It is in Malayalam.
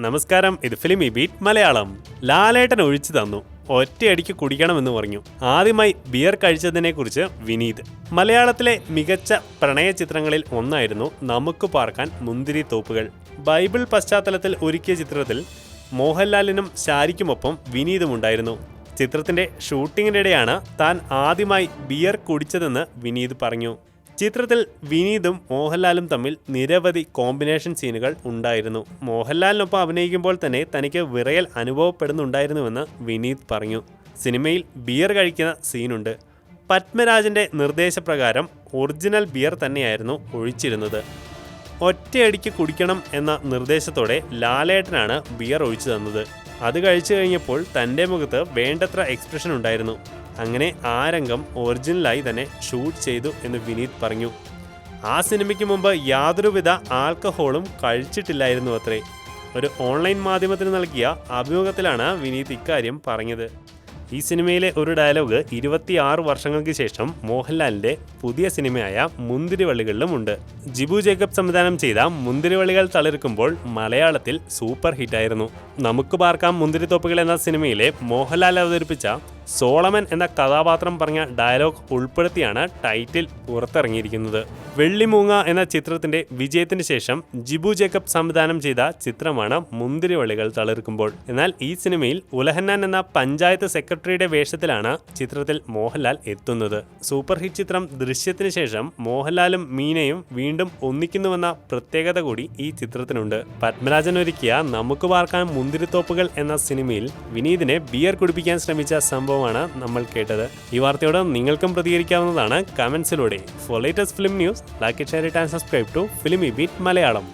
നമസ്കാരം ഇത് ഫിലിമി ബീറ്റ് മലയാളം. ലാലേട്ടൻ ഒഴിച്ചു തന്നു. ഒറ്റയടിക്ക് കുടിക്കണമെന്ന് പറഞ്ഞു. ആദ്യമായി ബിയർ കഴിച്ചതിനെക്കുറിച്ച് വിനീത്. മലയാളത്തിലെ മികച്ച പ്രണയ ചിത്രങ്ങളിൽ ഒന്നായിരുന്നു നമുക്ക് പാർക്കാൻ മുന്തിരി തോപ്പുകൾ. ബൈബിൾ പശ്ചാത്തലത്തിൽ ഒരുക്കിയ ചിത്രത്തിൽ മോഹൻലാലിനും ശാരിക്കുമൊപ്പം വിനീതും ഉണ്ടായിരുന്നു ചിത്രത്തിന്റെ ഷൂട്ടിങ്ങിനിടെയാണ് താൻ ആദ്യമായി ബിയർ കുടിച്ചതെന്ന് വിനീത് പറഞ്ഞു. ചിത്രത്തിൽ വിനീതും മോഹൻലാലും തമ്മിൽ നിരവധി കോമ്പിനേഷൻ സീനുകൾ ഉണ്ടായിരുന്നു. മോഹൻലാലിനൊപ്പം അഭിനയിക്കുമ്പോൾ തന്നെ തനിക്ക് വിറയൽ അനുഭവപ്പെടുന്നുണ്ടായിരുന്നുവെന്ന് വിനീത് പറഞ്ഞു. സിനിമയിൽ ബിയർ കഴിക്കുന്ന സീനുണ്ട്. പത്മരാജന്റെ നിർദ്ദേശപ്രകാരം ഒറിജിനൽ ബിയർ തന്നെയായിരുന്നു ഒഴിച്ചിരുന്നത്. ഒറ്റയടിക്ക് കുടിക്കണം എന്ന നിർദ്ദേശത്തോടെ ലാലേട്ടനാണ് ബിയർ ഒഴിച്ചു തന്നത്. അത് കഴിച്ചു കഴിഞ്ഞപ്പോൾ തന്റെ മുഖത്ത് വേണ്ടത്ര എക്സ്പ്രഷൻ ഉണ്ടായിരുന്നു. അങ്ങനെ ആ രംഗം ഒറിജിനലായി തന്നെ ഷൂട്ട് ചെയ്തു എന്ന് വിനീത് പറഞ്ഞു. ആ സിനിമയ്ക്ക് മുമ്പ് യാതൊരുവിധ ആൽക്കഹോളും കഴിച്ചിട്ടില്ലായിരുന്നു അത്രേ. ഒരു ഓൺലൈൻ മാധ്യമത്തിന് നൽകിയ അഭിമുഖത്തിലാണ് വിനീത് ഇക്കാര്യം പറഞ്ഞത്. ഈ സിനിമയിലെ ഒരു ഡയലോഗ് ഇരുപത്തിയാറ് വർഷങ്ങൾക്ക് ശേഷം മോഹൻലാലിന്റെ പുതിയ സിനിമയായ മുന്തിരിവള്ളികളിലും ഉണ്ട്. ജിബു ജേക്കബ് സംവിധാനം ചെയ്ത മുന്തിരിവള്ളികൾ തളിർക്കുമ്പോൾ മലയാളത്തിൽ സൂപ്പർ ഹിറ്റായിരുന്നു. നമുക്ക് പാർക്കാം മുന്തിരിത്തോപ്പുകൾ എന്ന സിനിമയിലെ മോഹൻലാൽ അവതരിപ്പിച്ച സോളമൻ എന്ന കഥാപാത്രം പറഞ്ഞ ഡയലോഗ് ഉൾപ്പെടുത്തിയാണ് ടൈറ്റിൽ പുറത്തിറങ്ങിയിരിക്കുന്നത്. വെള്ളിമൂങ്ങ എന്ന ചിത്രത്തിന്റെ വിജയത്തിന് ശേഷം ജിബു ജേക്കബ് സംവിധാനം ചെയ്ത ചിത്രമാണ് മുന്തിരിവള്ളികൾ തളിർക്കുമ്പോൾ. എന്നാൽ ഈ സിനിമയിൽ ഉലഹന്നാൻ എന്ന പഞ്ചായത്ത് സെക്രട്ടറിയുടെ വേഷത്തിലാണ് ചിത്രത്തിൽ മോഹൻലാൽ എത്തുന്നത്. സൂപ്പർ ഹിറ്റ് ചിത്രം ദൃശ്യത്തിന് ശേഷം മോഹൻലാലും മീനയും വീണ്ടും ഒന്നിക്കുന്നുവെന്ന പ്രത്യേകത കൂടി ഈ ചിത്രത്തിനുണ്ട്. പത്മരാജൻ ഒരുക്കിയ നമുക്ക് പാർക്കാൻ മുന്തിരിത്തോപ്പുകൾ എന്ന സിനിമയിൽ വിനീതിനെ ബിയർ കുടിപ്പിക്കാൻ ശ്രമിച്ച സംഭവമാണ് നമ്മൾ കേട്ടത്. ഈ വാർത്തയോട് നിങ്ങൾക്കും പ്രതികരിക്കാവുന്നതാണ്. കമൻസിലൂടെ for latest film news like share and subscribe to Filmibeat Malayalam